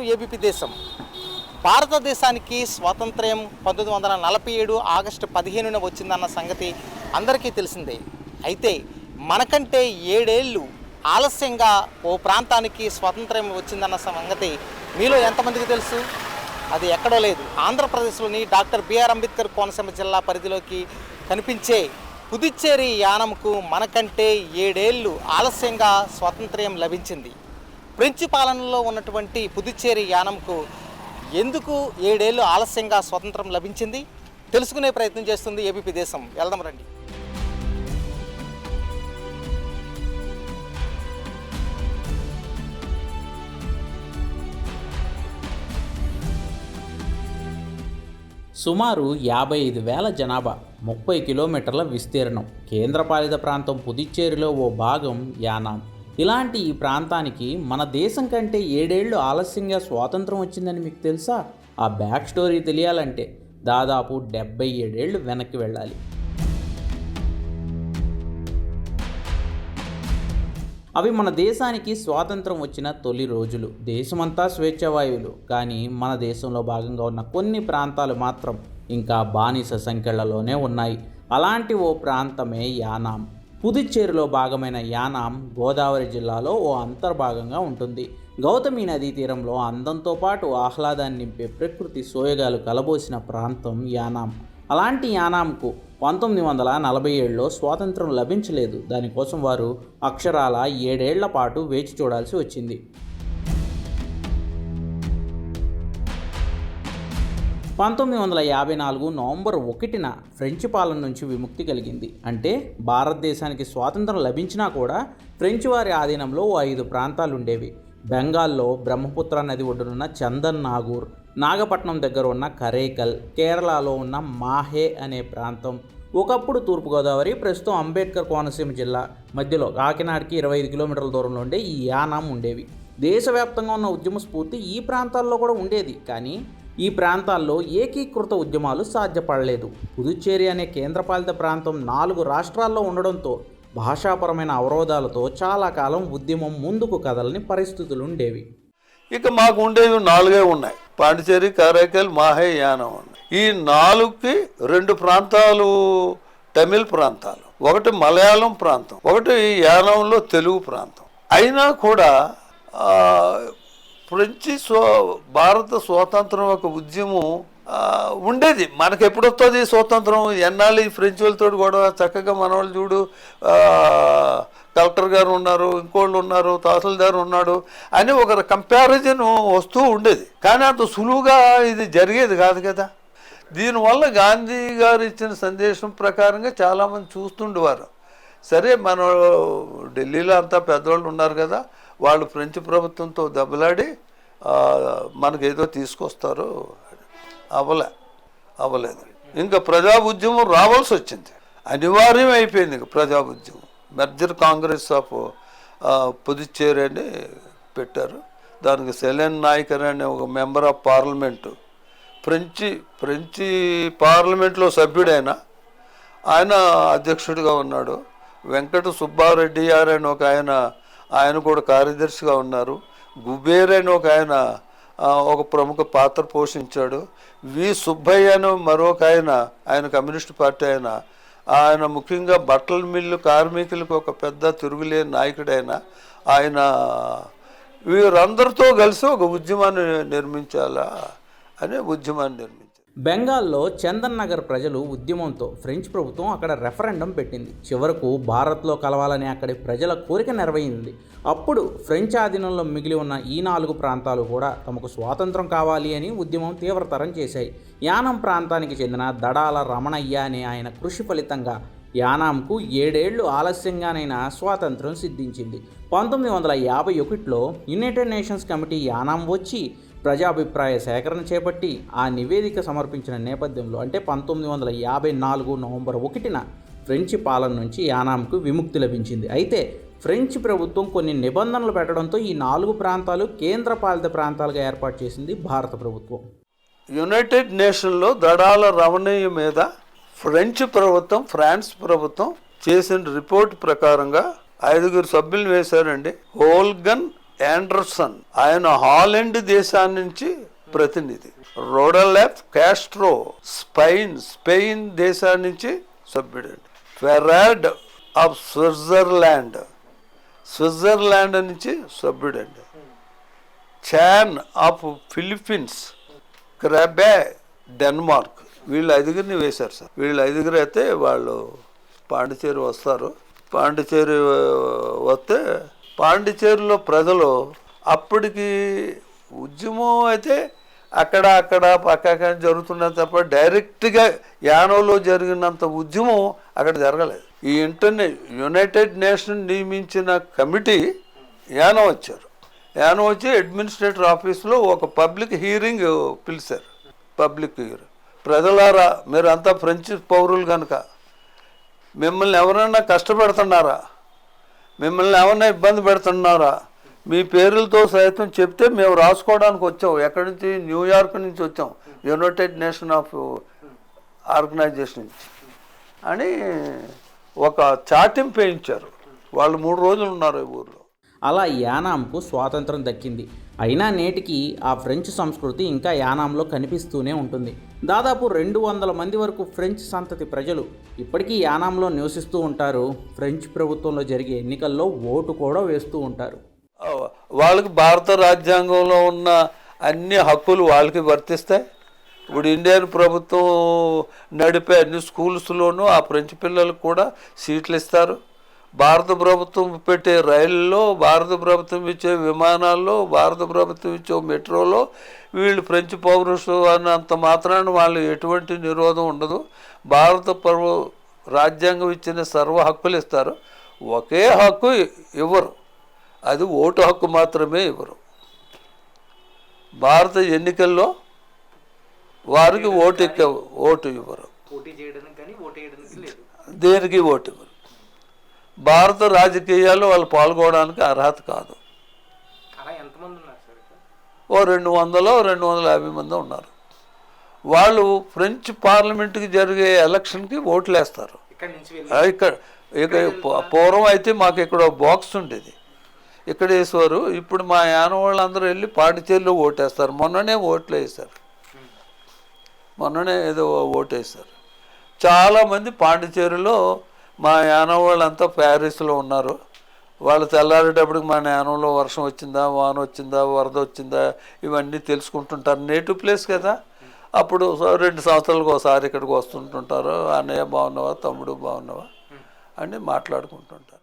To ABP దేశం. భారతదేశానికి స్వాతంత్ర్యం పంతొమ్మిది వందల నలభై ఏడు ఆగస్టు పదిహేనున వచ్చిందన్న సంగతి అందరికీ తెలిసిందే. అయితే మనకంటే ఏడేళ్ళు ఆలస్యంగా ఓ ప్రాంతానికి స్వాతంత్ర్యం వచ్చిందన్న సంగతి మీలో ఎంతమందికి తెలుసు? అది ఎక్కడో లేదు. ఆంధ్రప్రదేశ్లోని డాక్టర్ బిఆర్ అంబేద్కర్ కోనసీమ జిల్లా పరిధిలోకి కనిపించే పుదుచ్చేరి యానంకు మనకంటే ఏడేళ్ళు ఆలస్యంగా స్వాతంత్ర్యం లభించింది. ఫ్రెంచ్ పాలనలో ఉన్నటువంటి పుదుచ్చేరి యానంకు ఎందుకు ఏడేళ్ళు ఆలస్యంగా స్వాతంత్రం లభించింది? తెలుసుకునే ప్రయత్నం చేస్తుంది ఏబీపీ దేశం. వెళ్దాం రండి. సుమారు యాభై ఐదు వేల జనాభా ముప్పై కిలోమీటర్ల విస్తీర్ణం. కేంద్రపాలిత ప్రాంతం పుదుచ్చేరిలో ఓ భాగం యానాం ఇలాంటి ఈ ప్రాంతానికి మన దేశం కంటే ఏడేళ్ళు ఆలస్యంగా స్వాతంత్రం వచ్చిందని మీకు తెలుసా? ఆ బ్యాక్ స్టోరీ తెలియాలంటే దాదాపు డెబ్బై ఏడేళ్ళు వెనక్కి వెళ్ళాలి. అవి మన దేశానికి స్వాతంత్రం వచ్చిన తొలి రోజులు. దేశమంతా స్వేచ్ఛవాయువులు. కానీ మన దేశంలో భాగంగా ఉన్న కొన్ని ప్రాంతాలు మాత్రం ఇంకా బానిస సంఖ్యలలోనే ఉన్నాయి. అలాంటి ఓ ప్రాంతమే యానాం. పుదుచ్చేరిలో భాగమైన యానాం గోదావరి జిల్లాలో ఓ అంతర్భాగంగా ఉంటుంది. గౌతమి నదీ తీరంలో అందంతో పాటు ఆహ్లాదాన్ని నింపే ప్రకృతి సోయగాలు కలబోసిన ప్రాంతం యానాం. అలాంటి యానాంకు పంతొమ్మిది వందల నలభై ఏడులో స్వాతంత్రం లభించలేదు. దానికోసం వారు అక్షరాల ఏడేళ్ళ పాటు వేచి చూడాల్సి వచ్చింది. పంతొమ్మిది వందల యాభై నాలుగు నవంబర్ ఒకటిన ఫ్రెంచ్ పాలన నుంచి విముక్తి కలిగింది. అంటే భారతదేశానికి స్వాతంత్రం లభించినా కూడా ఫ్రెంచ్ వారి ఆధీనంలో ఓ ఐదు ప్రాంతాలు ఉండేవి బెంగాల్లో బ్రహ్మపుత్ర నది ఒడ్డునున్న చందన్ నాగూర్ నాగపట్నం దగ్గర ఉన్న కరేకల్ కేరళలో ఉన్న మాహే అనే ప్రాంతం ఒకప్పుడు తూర్పుగోదావరి ప్రస్తుతం అంబేద్కర్ కోనసీమ జిల్లా మధ్యలో కాకినాడకి ఇరవై ఐదు కిలోమీటర్ల దూరంలో ఉండే ఈ యానాం ఉండేవి. దేశవ్యాప్తంగా ఉన్న ఉద్యమ స్ఫూర్తి ఈ ప్రాంతాల్లో కూడా ఉండేది. కానీ ఈ ప్రాంతాల్లో ఏకీకృత ఉద్యమాలు సాధ్యపడలేదు. పుదుచ్చేరి అనే కేంద్రపాలిత ప్రాంతం నాలుగు రాష్ట్రాల్లో ఉండడంతో భాషాపరమైన అవరోధాలతో చాలా కాలం ఉద్యమం ముందుకు కదలని పరిస్థితులు ఉండేవి. ఇక మాకు ఉండేవి నాలుగే ఉన్నాయి. పాండిచేరి కారైకల్ మాహే యానం ఉన్నాయి. ఈ నాలుగుకి రెండు ప్రాంతాలు తమిళ్ ప్రాంతాలు ఒకటి మలయాళం ప్రాంతం ఒకటి యానంలో తెలుగు ప్రాంతం. అయినా కూడా ఆ, ఫ్రెంచి స్వ భారత స్వాతంత్రం ఒక ఉద్యమం ఉండేది. మనకు ఎప్పుడొస్తుంది స్వాతంత్రం? ఎన్నాళ్ళు ఈ ఫ్రెంచ్ వాళ్ళతో కూడా చక్కగా మన వాళ్ళు చూడు కలెక్టర్ గారు ఉన్నారు ఇంకోళ్ళు ఉన్నారు తహసీల్దార్ ఉన్నాడు అని ఒక కంపారిజన్ వస్తూ ఉండేది. కానీ అంత సులువుగా ఇది జరిగేది కాదు కదా. దీనివల్ల గాంధీ గారు ఇచ్చిన సందేశం ప్రకారంగా చాలామంది చూస్తుండేవారు. సరే మన ఢిల్లీలో అంతా పెద్దవాళ్ళు ఉన్నారు కదా. వాళ్ళు ఫ్రెంచ్ ప్రభుత్వంతో దెబ్బలాడి మనకు ఏదో తీసుకొస్తారు అవ్వలే అవ్వలేదు ఇంకా ప్రజా ఉద్యమం రావాల్సి వచ్చింది. అనివార్యం అయిపోయింది ఇంకా ప్రజా ఉద్యమం. మెర్జర్ కాంగ్రెస్ ఆఫ్ పుదుచ్చేరి అని పెట్టారు. దానికి సెలెన్ నాయకర్ అనే ఒక member of parliament French French పార్లమెంట్లో సభ్యుడైన ఆయన అధ్యక్షుడిగా ఉన్నాడు. వెంకట సుబ్బారెడ్డి గారు అని ఒక ఆయన ఆయన కూడా కార్యదర్శిగా ఉన్నారు. గుబేర్ అని ఒక ఆయన ఒక ప్రముఖ పాత్ర పోషించాడు. వి. సుబ్బయ్య అని మరొక ఆయన ఆయన కమ్యూనిస్ట్ పార్టీ ఆయన. ఆయన ముఖ్యంగా బట్టల మిల్లు కార్మికులకు ఒక పెద్ద తిరుగులేని నాయకుడైన ఆయన వీరందరితో కలిసి ఒక ఉద్యమాన్ని నిర్మించాలా అనే ఉద్యమాన్ని నిర్మించారు. బెంగాల్లో చందన్ నగర్ ప్రజలు ఉద్యమంతో ఫ్రెంచ్ ప్రభుత్వం అక్కడ రెఫరెండం పెట్టింది. చివరకు భారత్లో కలవాలని అక్కడి ప్రజల కోరిక నెరవేరింది. అప్పుడు ఫ్రెంచ్ ఆధీనంలో మిగిలి ఉన్న ఈ నాలుగు ప్రాంతాలు కూడా తమకు స్వాతంత్రం కావాలి అని ఉద్యమం తీవ్రతరం చేశాయి. యానం ప్రాంతానికి చెందిన దడాల రమణయ్య అనే ఆయన కృషి ఫలితంగా యానాంకు ఏడేళ్ళు ఆలస్యంగానైనా స్వాతంత్రం సిద్ధించింది. పంతొమ్మిది వందల యాభై ఒకటిలో యునైటెడ్ నేషన్స్ కమిటీ యానాం వచ్చి ప్రజాభిప్రాయ సేకరణ చేపట్టి ఆ నివేదిక సమర్పించిన నేపథ్యంలో అంటే పంతొమ్మిది వందల యాభై నాలుగు నవంబర్ ఒకటిన ఫ్రెంచి పాలన నుంచి యానాంకు విముక్తి లభించింది. అయితే ఫ్రెంచ్ ప్రభుత్వం కొన్ని నిబంధనలు పెట్టడంతో ఈ నాలుగు ప్రాంతాలు కేంద్రపాలిత ప్రాంతాలుగా ఏర్పాటు చేసింది భారత ప్రభుత్వం. యునైటెడ్ నేషన్లో దడాల రమణీయ మీద ఫ్రెంచ్ ప్రభుత్వం ఫ్రాన్స్ ప్రభుత్వం చేసిన రిపోర్ట్ ప్రకారంగా ఐదుగురు సభ్యులు వేశారండి. హోల్గన్ ఆండర్సన్ ఆయన హాలెండ్ దేశాన్ని నుంచి ప్రతినిధి రోడలెఫ్ కాస్ట్రో స్పెయిన్ స్పెయిన్ దేశాన్ని నుంచి సభ్యుడు ఫెరాడ్ ఆఫ్ స్విట్జర్లాండ్ స్విట్జర్లాండ్ నుంచి సభ్యుడండి. చాన్ ఆఫ్ ఫిలిప్పీన్స్ క్రెబే డెన్మార్క్. వీళ్ళు ఐదుగురిని వేశారు సార్. వీళ్ళు ఐదుగురు అయితే వాళ్ళు పాండిచేరి వస్తారు. పాండిచేరి వస్తే పాండిచేరిలో ప్రజలు అప్పటికి ఉద్యమం అయితే అక్కడ అక్కడ పక్కన జరుగుతున్నది తప్ప డైరెక్ట్గా యానోలో జరిగినంత ఉద్యమం అక్కడ జరగలేదు. ఈ ఇంటర్నే యునైటెడ్ నేషన్ నియమించిన కమిటీ యానం వచ్చారు. యానం వచ్చి అడ్మినిస్ట్రేటర్ ఆఫీస్లో ఒక పబ్లిక్ హీరింగ్ పిలిచారు. పబ్లిక్ హీరింగ్ ప్రజలారా మీరంతా ఫ్రెంచ్ పౌరులు కనుక మిమ్మల్ని ఎవరైనా కష్టపెడుతున్నారా? మిమ్మల్ని ఏమన్నా ఇబ్బంది పెడుతున్నారా? మీ పేర్లతో సైతం చెప్తే మేము రాసుకోవడానికి వచ్చాం. ఎక్కడి నుంచి? న్యూయార్క్ నుంచి వచ్చాం. యునైటెడ్ నేషన్ ఆఫ్ ఆర్గనైజేషన్ నుంచి. అని ఒక చాటింపు వేయించారు. వాళ్ళు మూడు రోజులు ఉన్నారు ఈ ఊర్లో. అలా యానాంకు స్వాతంత్రం దక్కింది. అయినా నేటికి ఆ ఫ్రెంచ్ సంస్కృతి ఇంకా యానాంలో కనిపిస్తూనే ఉంటుంది. దాదాపు రెండు వందల మంది వరకు ఫ్రెంచ్ సంతతి ప్రజలు ఇప్పటికీ యానాంలో నివసిస్తూ ఉంటారు. ఫ్రెంచ్ ప్రభుత్వంలో జరిగే ఎన్నికల్లో ఓటు కూడా వేస్తూ ఉంటారు. వాళ్ళకి భారత రాజ్యాంగంలో ఉన్న అన్ని హక్కులు వాళ్ళకి వర్తిస్తాయి. ఇప్పుడు ఇండియన్ ప్రభుత్వం నడిపే అన్ని స్కూల్స్లోనూ ఆ ఫ్రెంచ్ పిల్లలకు కూడా సీట్లు ఇస్తారు. భారత ప్రభుత్వం పెట్టే రైళ్ళలో భారత ప్రభుత్వం ఇచ్చే విమానాల్లో భారత ప్రభుత్వం ఇచ్చే మెట్రోలో వీళ్ళు ఫ్రెంచ్ పౌరుషం అన్నంత మాత్రాన వాళ్ళు ఎటువంటి నిరోధం ఉండదు. భారత ప్రభు రాజ్యాంగం ఇచ్చిన సర్వ హక్కులు ఇస్తారు. ఒకే హక్కు ఇవ్వరు. అది ఓటు హక్కు మాత్రమే ఇవ్వరు. భారత ఎన్నికల్లో వారికి ఓటు ఓటు ఇవ్వరు. దేనికి ఓటు భారత రాజకీయాల్లో వాళ్ళు పాల్గొనడానికి అర్హత కాదు? ఓ రెండు వందలు రెండు వందల యాభై మంది ఉన్నారు. వాళ్ళు ఫ్రెంచ్ పార్లమెంట్కి జరిగే ఎలక్షన్కి ఓట్లు వేస్తారు ఇక్కడి ఇక పూర్వం అయితే మాకు ఇక్కడ బాక్స్ ఉండేది. ఇక్కడ వేసేవారు ఇప్పుడు మా యాన వాళ్ళందరూ వెళ్ళి పాండిచేరిలో ఓటేస్తారు. మొన్ననే ఓట్లు వేశారు. మొన్ననే ఏదో ఓటు వేశారు చాలామంది పాండిచేరిలో మా యానం వాళ్ళంతా ప్యారిస్లో ఉన్నారు. వాళ్ళు తెల్లారేటప్పటికి మా యానంలో వర్షం వచ్చిందా వాన వచ్చిందా వరద వచ్చిందా ఇవన్నీ తెలుసుకుంటుంటారు. నేటివ్ ప్లేస్ కదా. అప్పుడు రెండు సంవత్సరాలకు ఒకసారి ఇక్కడికి వస్తుంటుంటారు. అన్నయ్య బాగున్నావా తమ్ముడు బాగున్నావా అని మాట్లాడుకుంటుంటారు.